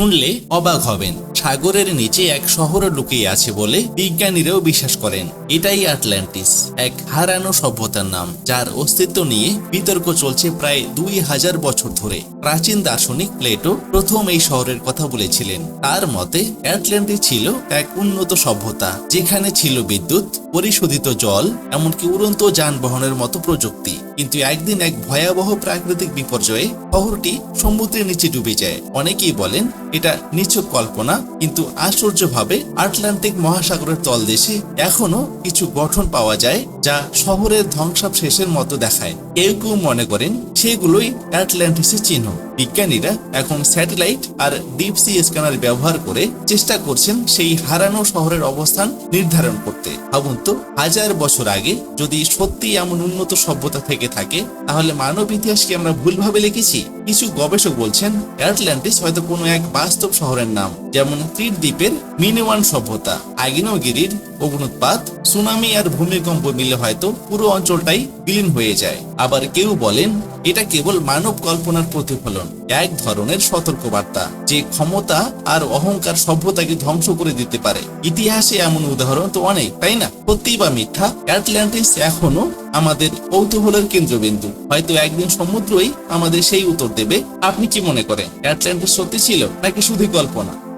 শুনলে অবাক হবেন। সাগরের নিচে এক শহর লুকিয়ে আছে বলে বিজ্ঞানীরাও বিশ্বাস করেন। এটাই আটলান্টিস, এক হারানো সভ্যতার নাম, যার অস্তিত্ব নিয়ে বিতর্ক চলছে প্রায় দুই হাজার বছর ধরে। প্রাচীন দার্শনিক প্লেটো প্রথম এই শহরের কথা বলেছিলেন। তার মতে অ্যাটলান্টিস ছিল এক উন্নত সভ্যতা, যেখানে ছিল বিদ্যুৎ, পরিশোধিত জল, এমনকি উড়ন্ত যানবাহনের মতো প্রযুক্তি। কিন্তু একদিন এক ভয়াবহ প্রাকৃতিক বিপর্যয়ে শহরটি সমুদ্রের নিচে ডুবে যায়। অনেকেই বলেন, এটা নিছক কল্পনা, কিন্তু আশ্চর্যভাবে আটলান্টিক মহাসাগরের তলদেশে এখনও কিছু গঠন পাওয়া যায় যা শহরের ধ্বংসাবশেষের মতো দেখায়। কেউ কেউ মনে করেন সেগুলোই অ্যাটলান্টিসের চিহ্ন। বিজ্ঞানীরা এখন স্যাটেলাইট আর ডিপ সি স্ক্যানার ব্যবহার করে চেষ্টা করছেন সেই হারানো শহরের অবস্থান নির্ধারণ করতে। ভাবুন তো, হাজার বছর আগে যদি সত্যি এমন উন্নত সভ্যতা থেকে থাকে, তাহলে মানব ইতিহাসকে আমরা ভুলভাবে লিখেছি? কিছু গবেষক বলছেন, অ্যাটলান্টিস হয়তো কোনো এক বাস্তব শহরের নাম, যেমন ত্রিট দ্বীপের মিনিওয়ান সভ্যতা আগ্নেয়গিরির অগ্নুৎপাত সুনামি আর ভূমিকম্প মিলে হয়তো পুরো অঞ্চলটাই বিলীন হয়ে যায়। আবার কেউ বলেন, এটা কেবল মানব কল্পনার প্রতিফলন, এক ধরনের সতর্কবার্তা, যে ক্ষমতা আর অহংকার সভ্যতাকে ধ্বংস করে দিতে পারে। ইতিহাসে এমন উদাহরণ তো অনেক, তাই না? সত্যি বা মিথ্যা, অ্যাটলান্টিস এখনও আমাদের কৌতূহলের কেন্দ্রবিন্দু। হয়তো একদিন সমুদ্রই আমাদের সেই উত্তর দেবে। আপনি কি মনে করেন, অ্যাটলান্টিস সত্যি ছিল নাকি শুধু কল্পনা?